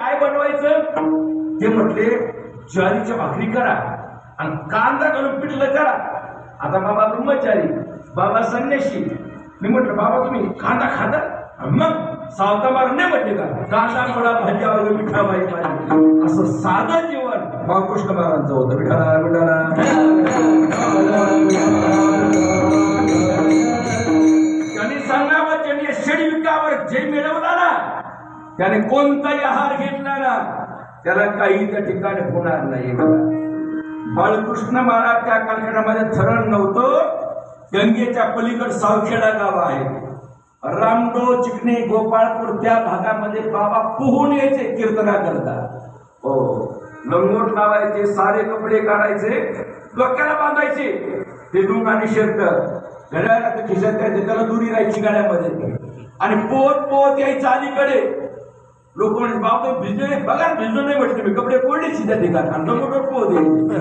काय बनवायचं? ते म्हटले ज्वारीच्या भाकरी करा आणि कांदा घालून पिठलं करा. आता बाबा ब्रह्मचारी बाबा संन्याशी. मी म्हटलं बाबा तुम्ही कांदा खाता? मग सावता मारून नाही म्हटले का? कांदा थोडा भाजी वगैरे मिठा पाहिजे असं साधं जीवन बाळकृष्ण महाराजांचं होतं. विठाला विठाला त्यांनी सांगावं ज्यांनी षडविकावर जे मिळवला ना. त्याने कोणताही आहार घेतला ना त्याला काही त्या ठिकाणी होणार नाही बाळकृष्ण महाराज त्या कालखंडामध्ये थरण नव्हतं. गंगेच्या पलीकड सावखेडा गाव आहे. रामडो चिकणे गोपाळपूर त्या भागामध्ये बाबा पोहून यायचे कीर्तना करता हो लंगोट लावायचे सारे कपडे काढायचे डोक्याला बांधायचे. ते डुंग आणि शर्ट घड्याला खिशात त्याला दुरी राहायची गाड्यामध्ये आणि पोत पोहत यायचं अलीकडे. लोक म्हणजे बाप भिजले बघा भिजून नाही म्हटले मी. कपडे कोरडे त्या ठिकाणी आणि लंगोटवर पोत यायचे